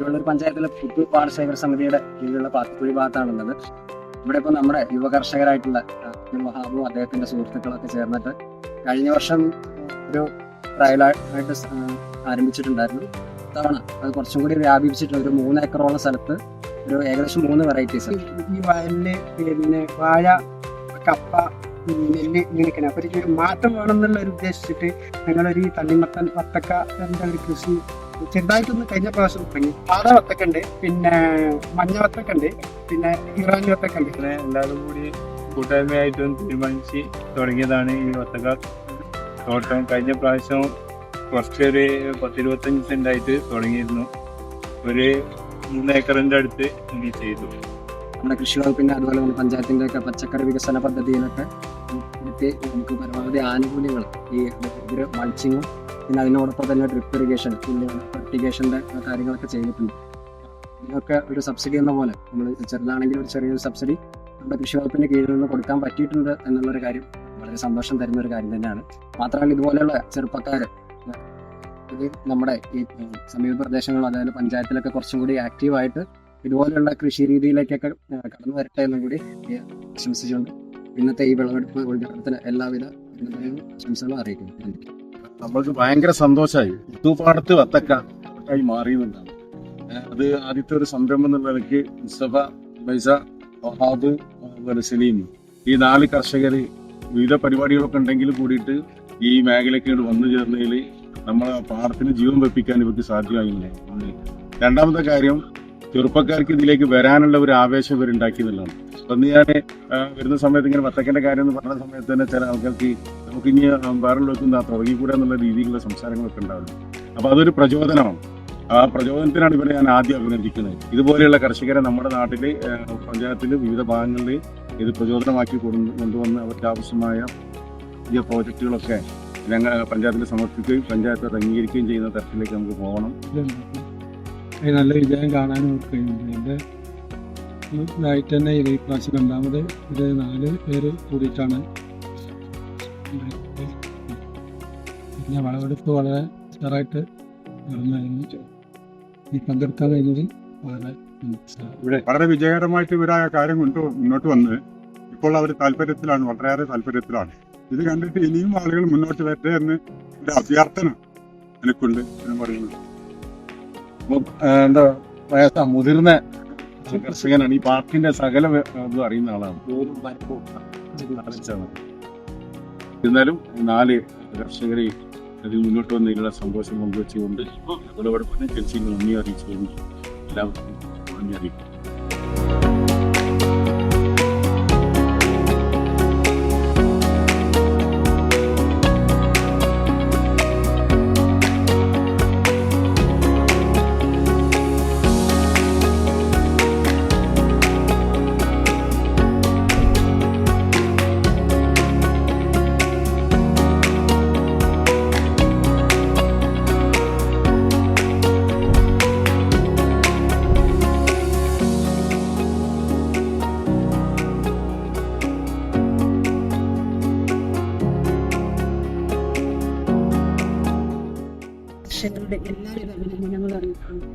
തിരുവള്ളൂർ പഞ്ചായത്തിലെ പുത്തൂർ പാടശേഖര സമിതിയുടെ കീഴിലുള്ള പാത്തുപുഴി ഭാഗത്താണുള്ളത് ഇവിടെ ഇപ്പോൾ നമ്മുടെ യുവ കർഷകരായിട്ടുള്ള അബ്ദുൽ അദ്ദേഹത്തിന്റെ സുഹൃത്തുക്കളൊക്കെ ചേർന്നിട്ട് കഴിഞ്ഞ വർഷം ഒരു ട്രയലായിട്ട് ആരംഭിച്ചിട്ടുണ്ടായിരുന്നു. തവണ അത് കുറച്ചും കൂടി വ്യാപിപ്പിച്ചിട്ടുള്ള ഒരു മൂന്ന് ഏക്കറോളം സ്ഥലത്ത് ഒരു ഏകദേശം മൂന്ന് വെറൈറ്റീസ് ഈ വയലിൽ പിന്നെ വാഴ കപ്പ നെല്ല് ഇങ്ങനെയൊക്കെയാണ്. അപ്പൊ മാറ്റം വേണമെന്നുള്ള ഒരു ഉദ്ദേശിച്ചിട്ട് ഞങ്ങളൊരു തണ്ണിമത്തൻ വത്തക്ക എന്താ ഒരു കൃഷി ചെറുതായിട്ടൊന്ന് കഴിഞ്ഞ പ്രാവശ്യം തുടങ്ങി. സാധാ വത്തക്ക ഉണ്ട് പിന്നെ മഞ്ഞ വത്തക്ക ഉണ്ട് പിന്നെ ഇറാനി വത്തക്ക ഉണ്ട് അങ്ങനെ എല്ലാവരും കൂടി കൂട്ടായ്മയായിട്ടും തീരുമാനിച്ച് തുടങ്ങിയതാണ് ഈ വത്തക്ക തോട്ടം. കഴിഞ്ഞ പ്രാവശ്യം കുറച്ചൊരു പത്തിരുപത്തഞ്ച് സെന്റായിട്ട് തുടങ്ങിയിരുന്നു. ഒരു മൂന്ന് ഏക്കറിന്റെ അടുത്ത് ഇനി ചെയ്തു. നമ്മുടെ കൃഷി വകുപ്പിന്റെ അതുപോലെ നമ്മുടെ പഞ്ചായത്തിന്റെ ഒക്കെ പച്ചക്കറി വികസന പദ്ധതിയിലൊക്കെ നമുക്ക് പരമാവധി ആനുകൂല്യങ്ങൾ ഈ ഒരു മൾച്ചിങ്ങും പിന്നെ അതിനോടൊപ്പം തന്നെ ഡ്രിപ്പ് ഇറിഗേഷൻ പിന്നെ ഫെർട്ടിഗേഷന്റെ കാര്യങ്ങളൊക്കെ ചെയ്തിട്ടുണ്ട്. ഇതിനൊക്കെ ഒരു സബ്സിഡി എന്ന പോലെ നമ്മൾ ചെറുതാണെങ്കിൽ ഒരു ചെറിയൊരു സബ്സിഡി നമ്മുടെ കൃഷി വകുപ്പിന്റെ കീഴിൽ നിന്ന് കൊടുക്കാൻ പറ്റിയിട്ടുണ്ട് എന്നുള്ളൊരു കാര്യം വളരെ സന്തോഷം തരുന്ന ഒരു കാര്യം തന്നെയാണ്. മാത്രമല്ല ഇതുപോലെയുള്ള ചെറുപ്പക്കാർ ഇത് നമ്മുടെ ഈ സമീപ പ്രദേശങ്ങളും അതായത് പഞ്ചായത്തിലൊക്കെ കുറച്ചും കൂടി ആക്റ്റീവായിട്ട് ഇതുപോലെയുള്ള കൃഷി രീതിയിലേക്കൊക്കെ കടന്നു വരട്ടെ എന്നും കൂടി ആശംസിച്ചുകൊണ്ട് ഇന്നത്തെ ഈ വിളവെടുപ്പ് ഉദ്ഘാടനത്തിന് എല്ലാവിധ ആശംസകളും അറിയിക്കുന്നു. നമ്മൾക്ക് ഭയങ്കര സന്തോഷമായി. ഉത്തുപാടത്ത് വത്തക്ക ആയി മാറിയെന്നുണ്ടാണ് അത് ആദ്യത്തെ ഒരു സംരംഭം എന്നുള്ള നിലയ്ക്ക് മുസ്തഫ ബൈസ വഹാബ് അതുപോലെ സലീം ഈ നാല് കർഷകർ വിവിധ പരിപാടികളൊക്കെ ഉണ്ടെങ്കിൽ കൂടിയിട്ട് ഈ മേഖലയ്ക്ക് വന്നു ചേർന്നതിൽ നമ്മളെ പാടത്തിന് ജീവൻ വെപ്പിക്കാൻ ഇവർക്ക് സാധ്യമായില്ല. രണ്ടാമത്തെ കാര്യം ചെറുപ്പക്കാർക്ക് ഇതിലേക്ക് വരാനുള്ള ഒരു ആവേശം ഇവർ അന്ന് ഞാൻ വരുന്ന സമയത്ത് ഇങ്ങനെ വത്തക്കന്റെ കാര്യം എന്ന് പറഞ്ഞ സമയത്ത് തന്നെ ചില ആൾക്കാർക്ക് നമുക്ക് ഇനി വേറുള്ളവർക്കും തുടങ്ങിക്കൂടെ എന്നുള്ള രീതിയിലുള്ള സംസാരങ്ങളൊക്കെ ഉണ്ടാവുന്നു അപ്പോൾ അതൊരു പ്രചോദനമാണ്. ആ പ്രചോദനത്തിനാണ് ഇവരെ ഞാൻ ആദ്യം അഭിനന്ദിക്കുന്നത്. ഇതുപോലെയുള്ള കർഷകരെ നമ്മുടെ നാട്ടിൽ പഞ്ചായത്തിൽ വിവിധ ഭാഗങ്ങളിൽ ഇത് പ്രചോദനമാക്കി കൊണ്ടു- കൊണ്ടുവന്ന് അവർക്ക് ആവശ്യമായ പുതിയ പ്രോജക്റ്റുകളൊക്കെ ഞങ്ങൾ പഞ്ചായത്തിൽ സമർപ്പിക്കുകയും പഞ്ചായത്ത് അംഗീകരിക്കുകയും ചെയ്യുന്ന തരത്തിലേക്ക് നമുക്ക് പോകണം. നല്ല വിജയം കാണാനും എന്റെ ഇതായിട്ട് തന്നെ ഇത് ഈ പ്രാവശ്യം രണ്ടാമത് ഒരു നാല് പേര് കൂടിയിട്ടാണ്. പിന്നെ വളവെടുപ്പ് വളരെ ഉഷാറായിട്ട് നടന്നായിരുന്നു ഈ പങ്കെടുക്കാൻ കഴിഞ്ഞത് വളരെ ഇവിടെ വളരെ വിജയകരമായിട്ട് ഇവർ ആ കാര്യം കൊണ്ട് മുന്നോട്ട് വന്ന് ഇപ്പോൾ അവർ താല്പര്യത്തിലാണ് വളരെയേറെ താല്പര്യത്തിലാണ്. ഇത് കണ്ടിട്ട് ഇനിയും ആളുകൾ മുന്നോട്ട് വരട്ടെ എന്ന് ഒരു അഭ്യർത്ഥന എനിക്കുണ്ട് എന്ന് പറയുന്നത് എന്താ വയസ്സാ മുതിർന്ന കർഷകനാണ്. ഈ പാർട്ടിന്റെ സകല ഇതും അറിയുന്ന ആളാണ്. എന്നാലും നാല് കർഷകരെ അതിൽ മുന്നോട്ട് വന്നതിനുള്ള സന്തോഷം പങ്കുവെച്ചുകൊണ്ട് വിളവെടുപ്പിന് കൃഷിയിൽ നന്ദി അറിയിച്ചുകൊണ്ട് എല്ലാവർക്കും നന്ദി അറിയിക്കും കർഷകരുടെ എല്ലാവിധ അഭിനന്ദനങ്ങളും അറിയിക്കുന്നു.